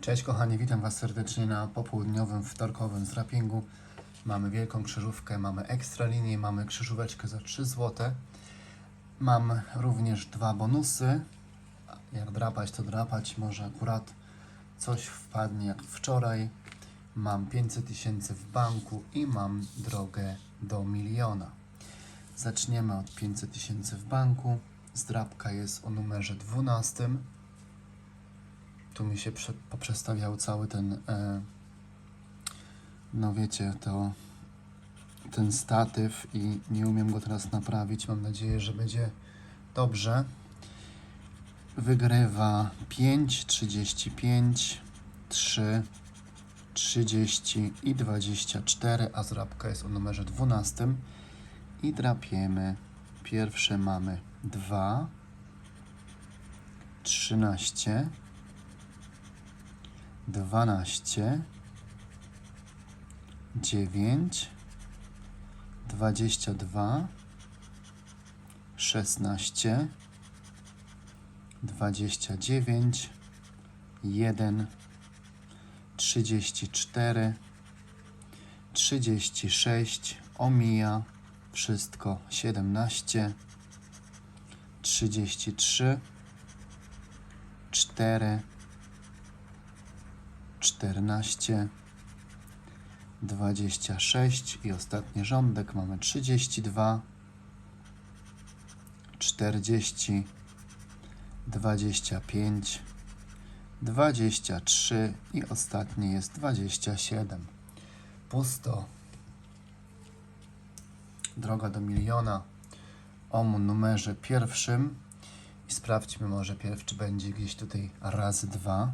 Cześć kochani, witam Was serdecznie na popołudniowym, wtorkowym zrapingu. Mamy wielką krzyżówkę, mamy ekstra linię, mamy krzyżóweczkę za 3 zł. Mam również dwa bonusy. Jak drapać, to drapać. Może akurat coś wpadnie jak wczoraj. Mam 500 tysięcy w banku i mam drogę do miliona. Zaczniemy od 500 tysięcy w banku. Zdrapka jest o numerze 12 tu mi się prze, poprzestawiał cały ten, e, no wiecie, to ten statyw i nie umiem go teraz naprawić. Mam nadzieję, że będzie dobrze. Wygrywa 5, 35, 3, 30 i 24, a zrabka jest o numerze 12. I drapiemy. Pierwsze mamy 2, 13, dwanaście, dziewięć, dwadzieścia dwa, szesnaście, dwadzieścia dziewięć, jeden, trzydzieści cztery, trzydzieści sześć, omija wszystko, siedemnaście, trzydzieści trzy, cztery, 14, 26 i ostatni rządek mamy 32, 40, 25, 23 i ostatni jest 27. Pusto. Droga do miliona o numerze pierwszym i sprawdźmy może pierw, czy będzie gdzieś tutaj razy dwa.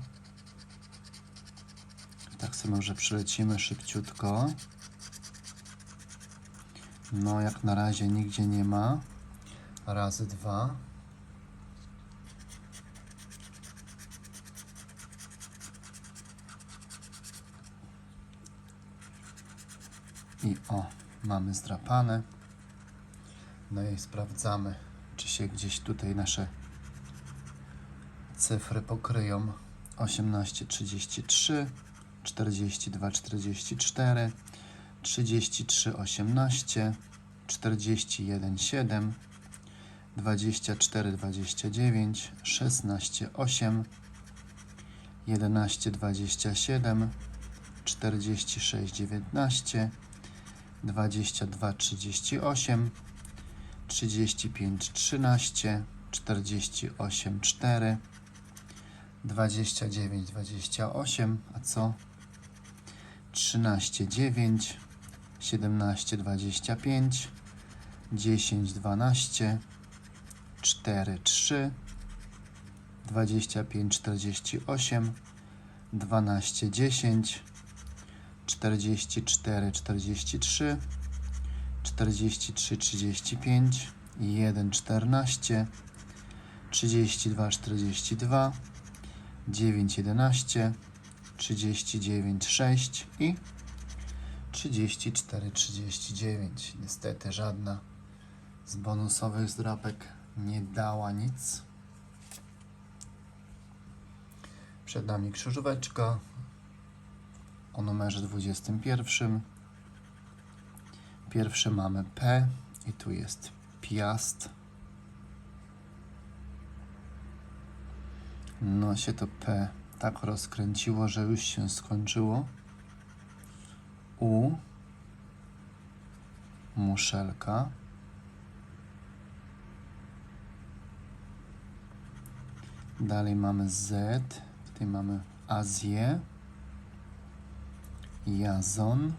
Tak sobie może przylecimy szybciutko. No, jak na razie nigdzie nie ma. Razy dwa. I o, mamy zdrapane. No i sprawdzamy, czy się gdzieś tutaj nasze cyfry pokryją. 1833 42, 44, 33, 18, 41, 7, 24, 29, 16, 8, 11, 27, 46, 19, 22, 38, 35, 13, 48, 4, 29, 28, a co? 13, 9, 17, 25, 10, 12, 4, 3, 25, 48, 12, 10, 44, 43, 43, 35, 1, 14, 32, 42, 9, 11, 39, 6 i 34, 39. Niestety żadna z bonusowych zdrapek nie dała nic. Przed nami krzyżóweczka o numerze 21. Pierwszy mamy P i tu jest Piast. No się to P tak rozkręciło, że już się skończyło. U. Muszelka. Dalej mamy Z. Tutaj mamy Azję. Jazon.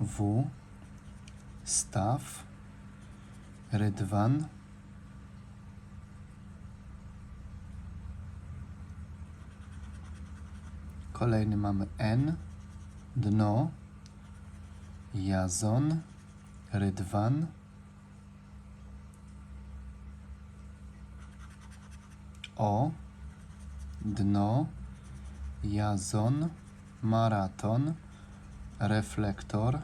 W. Staw. Rydwan. Kolejny mamy N, dno, Jazon, Rydwan, O, dno, Jazon, Maraton, Reflektor.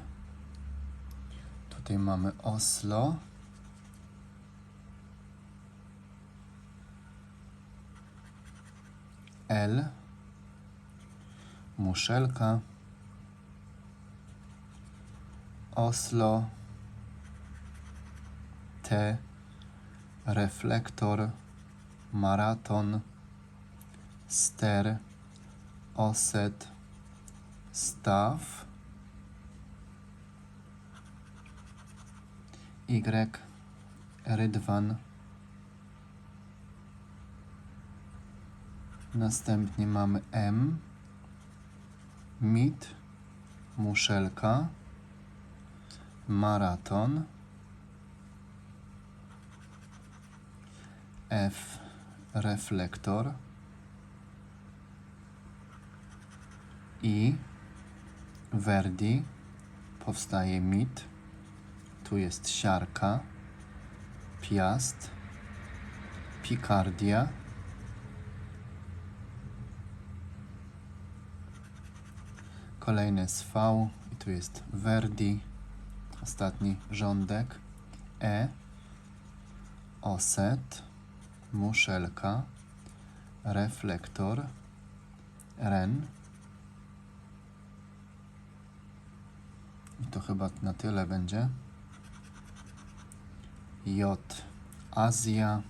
Tutaj mamy Oslo, L, muszelka, Oslo, T, reflektor, maraton, ster, oset, staw, Y, rydwan. Następnie mamy M, mit, muszelka, maraton, F, reflektor i Verdi powstaje mit, tu jest siarka, piast, picardia, kolejny jest V i tu jest Verdi, ostatni rządek, E, oset, muszelka, reflektor, ren. I to chyba na tyle będzie. J, Azja,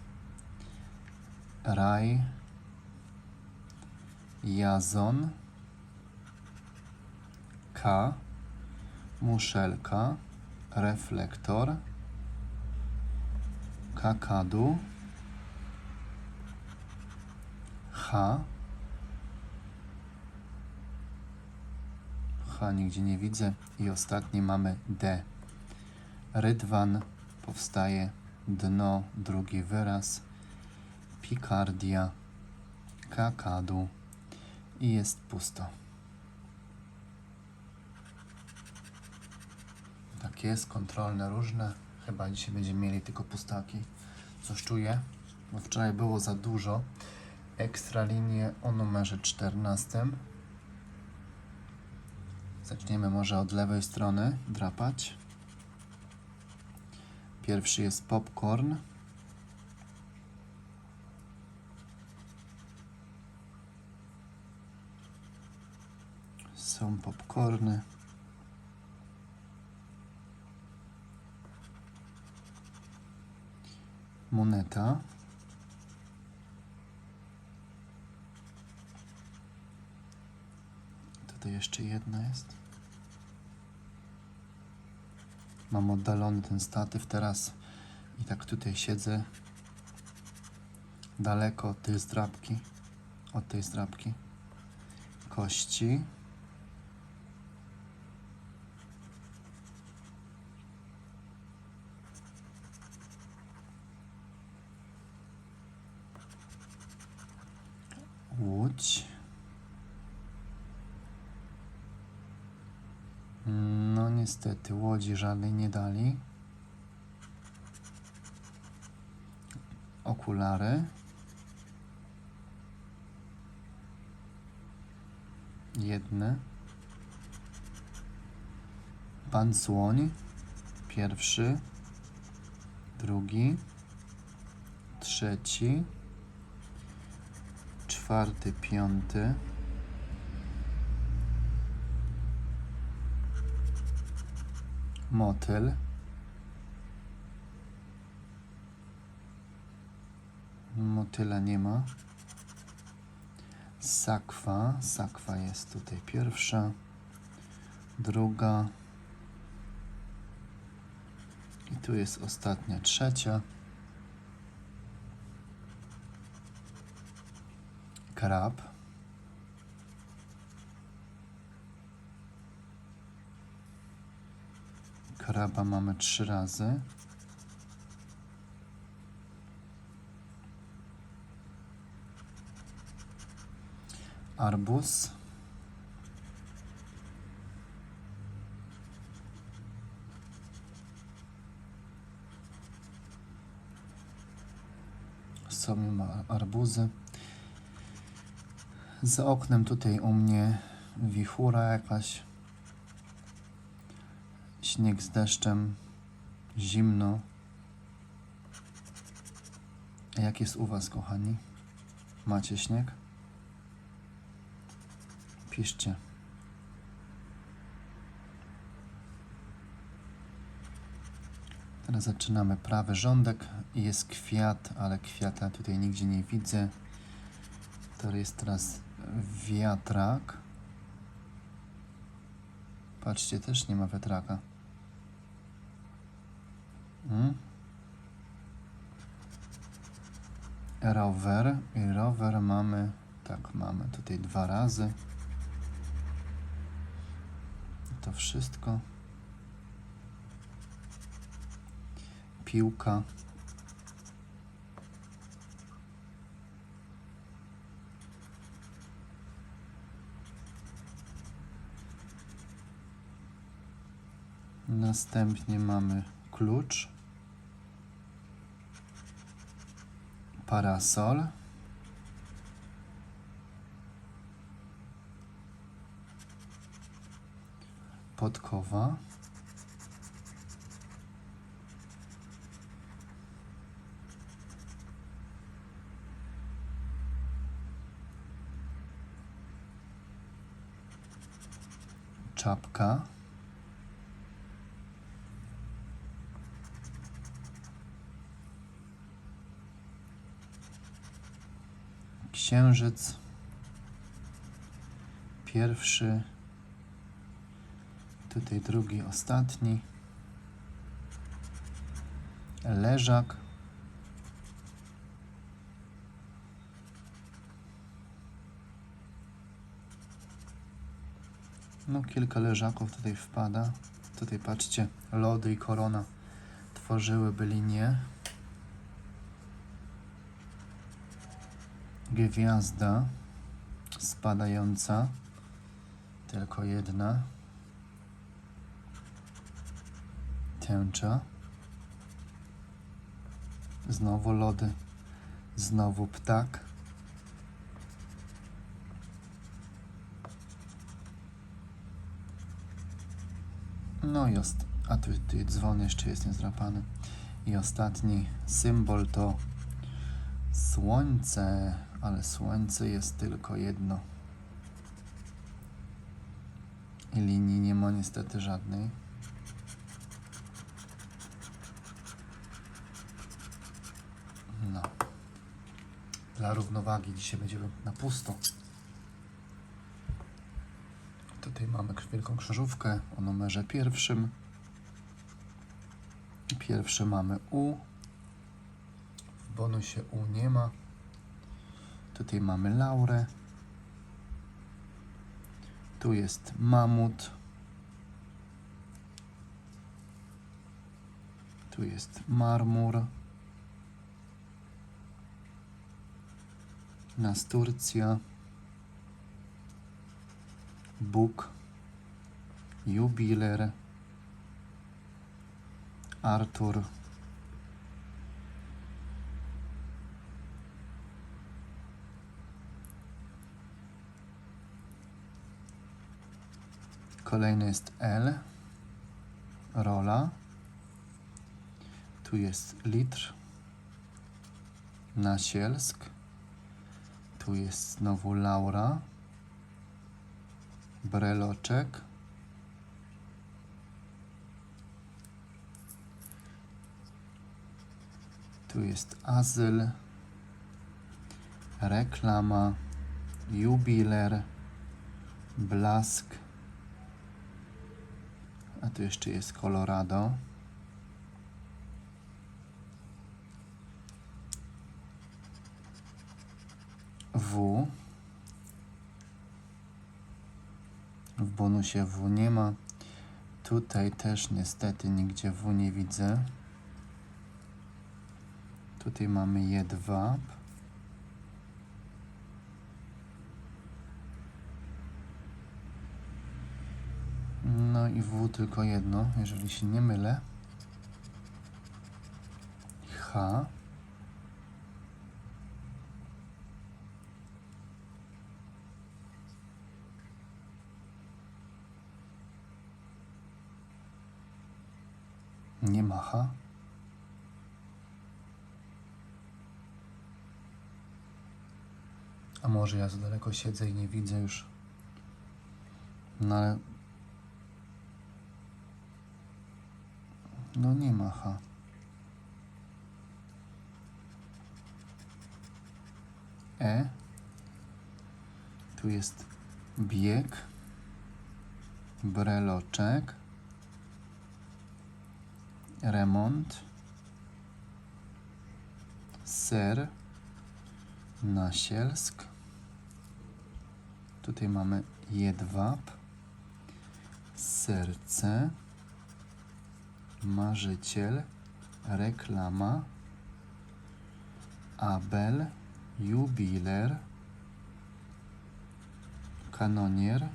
Raj, Jazon, K, muszelka, reflektor, kakadu, H, H nigdzie nie widzę i ostatni mamy D. Rydwan powstaje dno, drugi wyraz, picardia, kakadu i jest pusto. Jest, kontrolne różne. Chyba dzisiaj będziemy mieli tylko pustaki. Coś czuję, bo wczoraj było za dużo. Ekstra linie o numerze 14. Zaczniemy może od lewej strony drapać. Pierwszy jest popcorn. Są popcorny. Moneta. Tutaj jeszcze jedna jest. Mam oddalony ten statyw teraz i tak tutaj siedzę daleko od tej zdrabki, od tej zdrabki. Kości. Łódź. No niestety, łodzi żadnej nie dali. Okulary. Jedne. Pan słoń. Pierwszy. Drugi. Trzeci. Czwarty, piąty. Motyl. Motyla nie ma. Sakwa. Sakwa jest tutaj pierwsza. Druga. I tu jest ostatnia, trzecia. Krab. Kraba mamy trzy razy. Arbuz. Są arbuzy. Za oknem tutaj u mnie wichura jakaś. Śnieg z deszczem. Zimno. A jak jest u Was, kochani? Macie śnieg? piszcie. Teraz zaczynamy prawy rządek jest kwiat, ale kwiata tutaj nigdzie nie widzę. To jest teraz wiatrak. Patrzcie, też nie ma wiatraka. Mm. Rower i rower mamy, tak, mamy tutaj dwa razy. To wszystko. Piłka. Następnie mamy klucz. Parasol. Podkowa. Czapka. Księżyc. Pierwszy. Tutaj drugi, ostatni. Leżak. No, kilka leżaków tutaj wpada. Tutaj patrzcie, lody i korona tworzyłyby linię. Gwiazda spadająca, tylko jedna. Tęcza. Znowu lody. Znowu ptak. No i ost- a tu, tu dzwon jeszcze jest niezdrapany. I ostatni symbol to słońce, ale słońce jest tylko jedno. I linii nie ma niestety żadnej. No. Dla równowagi dzisiaj będziemy na pusto. Tutaj mamy wielką krzyżówkę o numerze pierwszym. Pierwszy mamy U. W bonusie U nie ma. Tutaj mamy Laurę. Tu jest mamut. Tu jest marmur. Nasturcja. Bóg. Jubiler. Artur. Kolejny jest L. Rola. Tu jest litr. Nasielsk. Tu jest znowu Laura. Breloczek. Tu jest azyl. Reklama. Jubiler. Blask. Tu jeszcze jest Colorado. W. W bonusie W nie ma. Tutaj też niestety nigdzie W nie widzę. Tutaj mamy jedwab. No i W tylko jedno, jeżeli się nie mylę. H. Nie ma H. A może ja za daleko siedzę i nie widzę już No ale... No nie ma H. E. Tu jest bieg. Breloczek. Remont. Ser. Nasielsk. Tutaj mamy jedwab. Serce. Marzyciel. Reklama. Abel. Jubiler. Kanonier.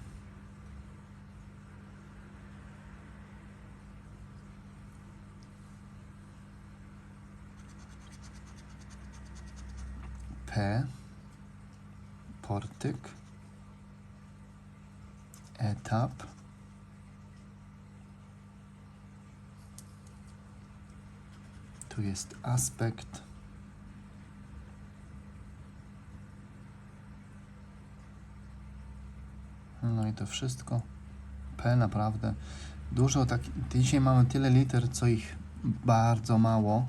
P. Portyk. Etap. Tu jest aspekt. No i to wszystko. P naprawdę dużo tak. Dzisiaj mamy tyle liter, co ich bardzo mało,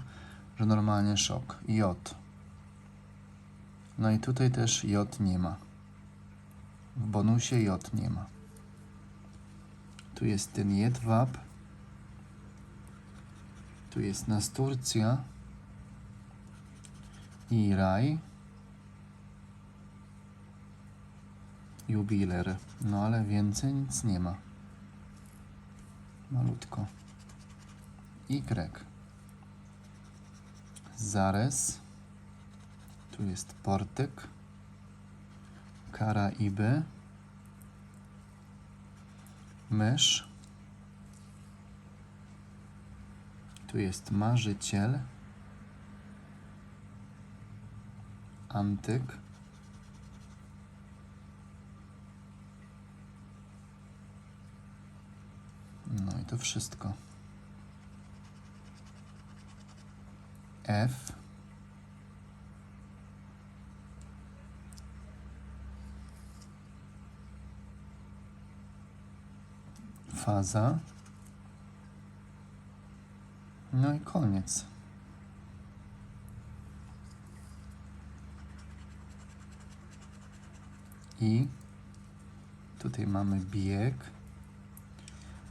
że normalnie szok. J. No i tutaj też J nie ma. W bonusie J nie ma. Tu jest ten jedwab. Tu jest Nasturcja. I raj. Jubiler. No ale więcej nic nie ma. Malutko. Y. Zares. Tu jest Portyk. Karaiby. Mysz. Tu jest Marzyciel. Antyk. No i to wszystko. F. Faza. No i koniec. I tutaj mamy bieg,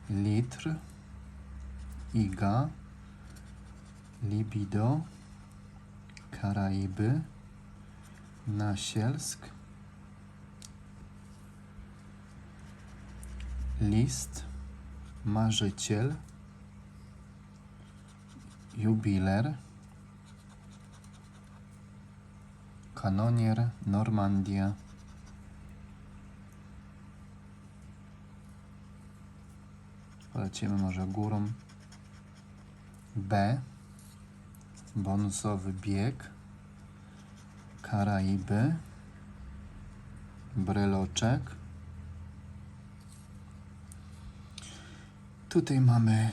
litr, iga, libido, Karaiby, Nasielsk, list, marzyciel, jubiler, kanonier, Normandia. Polecimy może górą. B. Bonusowy bieg. Karaiby. Bryloczek. Tutaj mamy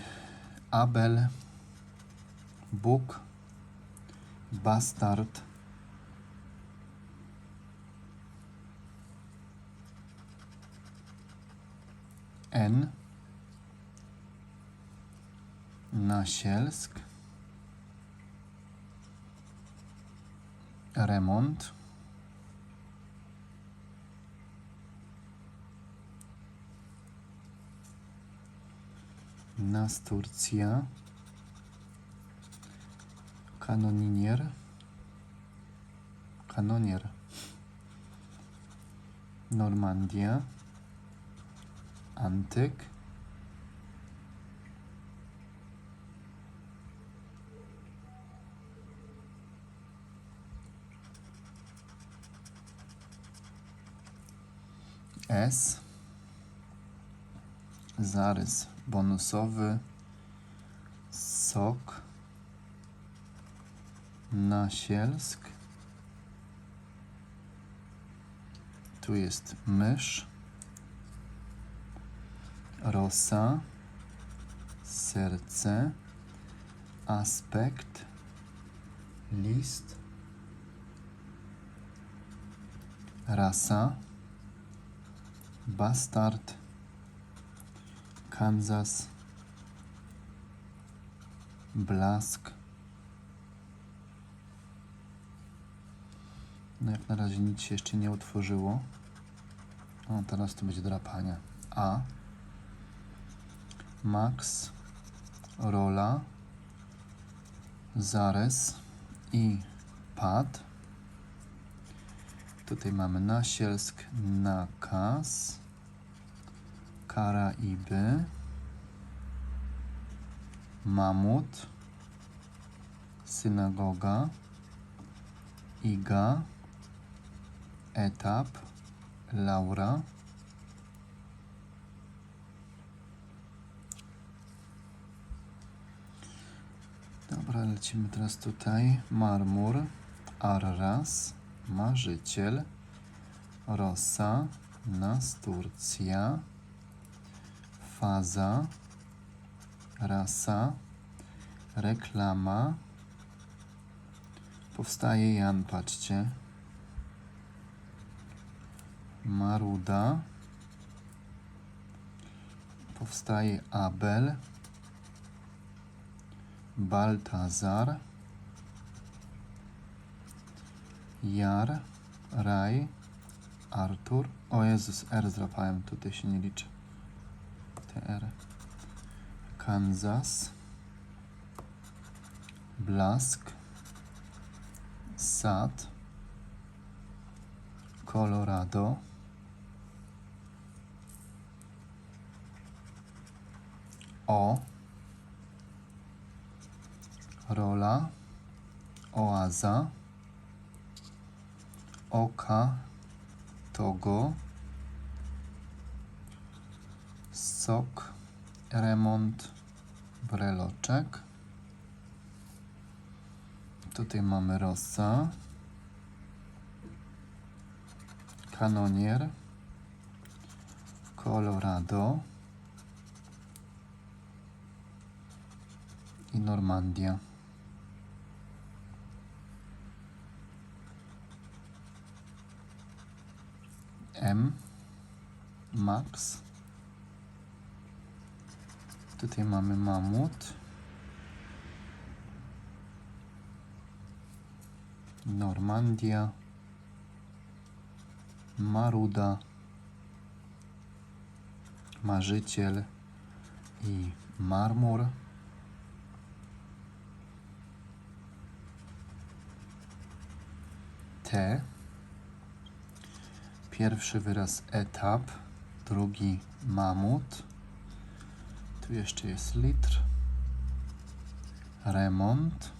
Abel. Bóg. Bastard. N. Nasielsk. Remont. Nasturcja. Kanoninier. Kanonier. Normandia. Antyk. S. Zarys bonusowy. Sok. Nasielsk. Tu jest mysz. Rosa. Serce. Aspekt. List. Rasa. Bastard, Kansas, Blask. No jak na razie nic się jeszcze nie utworzyło. O, teraz to będzie drapania. A. Max. Rola. Zares. I Pad. Tutaj mamy Nasielsk, Nakaz. Karaiby. Mamut. Synagoga. Iga. Etap. Laura. Dobra, lecimy teraz tutaj. Marmur, Arras, Marzyciel, Rosa, Nasturcja, Faza, Rasa, Reklama. Powstaje Jan, patrzcie. Maruda. Powstaje Abel. Baltazar. Jar. Raj. Artur. O Jezus, R złapałem, tutaj się nie liczy. TR. Kansas. Blask. Sad. Colorado. O. Rola. Oaza. Oka. Togo. Sok. Remont. Breloczek. Tutaj mamy Rosa. Kanonier. Colorado. Normandia. M. Max. Tutaj mamy Mamut. Normandia. Maruda. Marzyciel i Marmur. Pierwszy wyraz etap, drugi mamut. Tu jeszcze jest litr. Remont.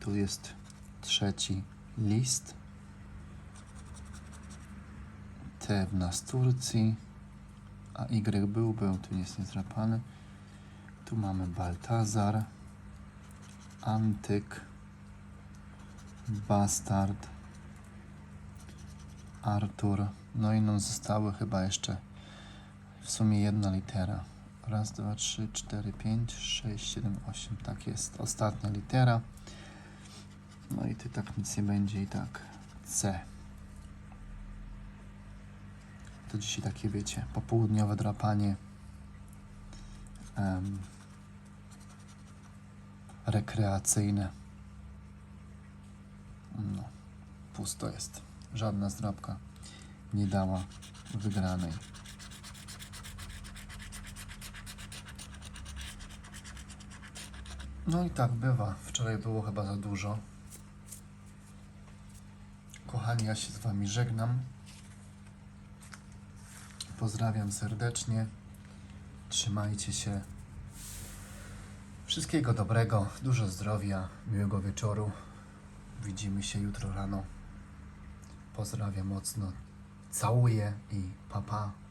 Tu jest trzeci list. T w nas Turcji. A Y był, był, tu jest niezrapany. Tu mamy Baltazar. Antyk. Bastard. Artur. No i nam zostały chyba jeszcze w sumie jedna litera. Raz, dwa, trzy, cztery, pięć, sześć, siedem, osiem. Tak jest. Ostatnia litera. No i tu tak nic nie będzie i tak. C. To dzisiaj takie, wiecie, popołudniowe drapanie. em, rekreacyjne. No, pusto jest. Żadna zdrabka nie dała wygranej. No i tak bywa. Wczoraj było chyba za dużo. Kochani, ja się z Wami żegnam. Pozdrawiam serdecznie. Trzymajcie się. Wszystkiego dobrego, dużo zdrowia, miłego wieczoru. Widzimy się jutro rano. Pozdrawiam mocno. Całuję i papa. Pa.